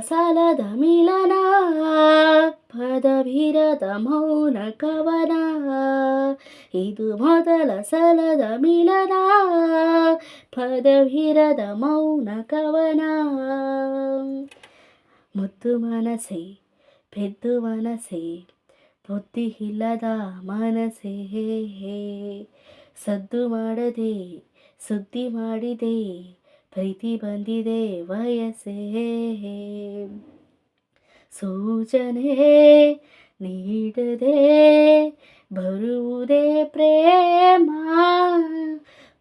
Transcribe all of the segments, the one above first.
ಸಾಲದ ಮಿಲನ, ಪದವಿರದ ಮೌನ ಕವನ. ಇದು ಮೊದಲ ಸಲದ ಮಿಲನ, ಪದವಿರದ ಮೌನ ಕವನ. ಮುತ್ತು ಮನಸೆ ಪೆದ್ದು ಮನಸೆ ಬುದ್ಧಿ ಇಲ್ಲದ ಹೇ ಸದ್ದು ಮಾಡದೆ, ಸುದ್ದಿ ಮಾಡಿದೆ ಪ್ರೀತಿ ಬಂದಿದೆ ವಯಸ್ಸೇ. ಸೂಚನೆ ನೀಡದೆ ಬರುವುದೇ ಪ್ರೇಮ.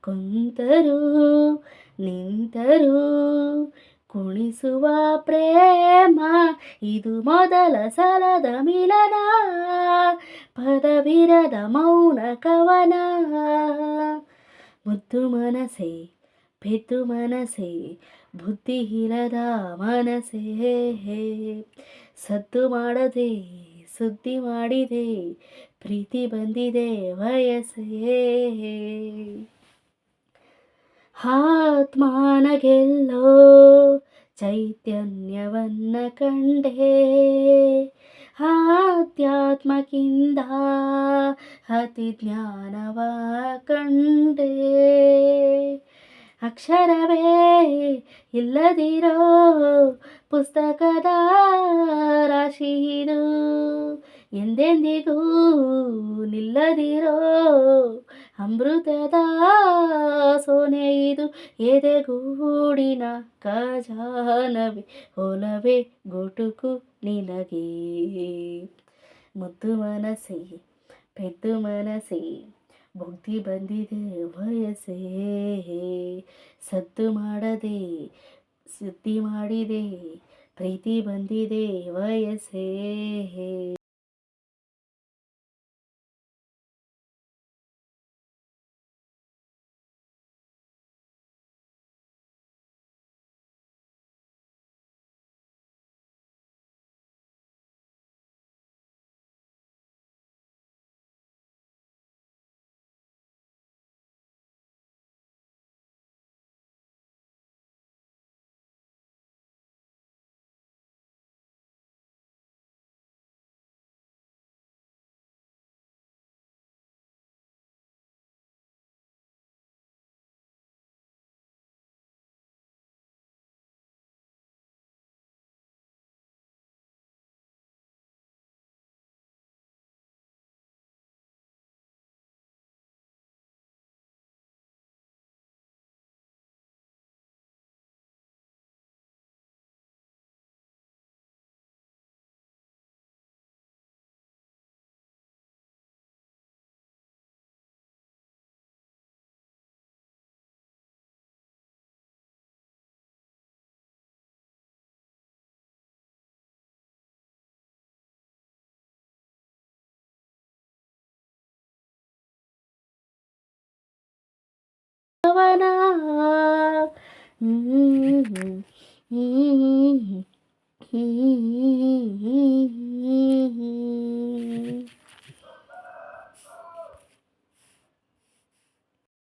ಕುಂತರು ನಿಂತರು ಕುಣಿಸುವ ಪ್ರೇಮ. ಇದು ಮೊದಲ ಸಲದ ಮಿಲನ, ಪದವಿರದ ಮೌನ ಕವನ. ಮುದ್ದು ಮನಸ್ಸೆ ಪೆದ್ದು ಮನಸೆ ಬುದ್ಧಿ ಮನಸೆ. ಹೇ ಸದ್ದು ಮಾಡದೆ, ಸುದ್ದಿ ಮಾಡಿದೆ, ಪ್ರೀತಿ ಬಂದಿದೆ ವಯಸ್ಸೇ. ಆತ್ಮಾನ ಗೆಲ್ಲೋ ಚೈತನ್ಯವನ್ನ ಕಂಡೆ. ಆಧ್ಯಾತ್ಮಕ್ಕಿಂದ ಅತಿ ಜ್ಞಾನವ ಕಂಡೆ. ಅಕ್ಷರವೇ ಇಲ್ಲದಿರೋ ಪುಸ್ತಕದ ರಾಶಿದು ಎಂದೆಂದಿಗೂ ನಿಲ್ಲದಿರೋ ಅಮೃತದ ಸೋನೆ ಇದು. ಎದೆಗೂಡಿನ ಖಜಾನವೇ, ಹೊಲವೇ, ಗುಟುಕು ನಿನಗೆ. ಮುದ್ದು ಮನಸ್ಸೆ ಪೆದ್ದು ಮನಸ್ಸೆ ಬುದ್ಧಿ ಬಂದಿದೆ ವಯಸ್ಸೇ. ಸದ್ದು ಮಾಡದೆ ಸುದ್ದಿ ಮಾಡಿದೆ ಪ್ರೀತಿ ಬಂದಿದೆ ವಯಸ್ಸೇ. পাওয়ানা হুম হুম হুম হুম হুম হুম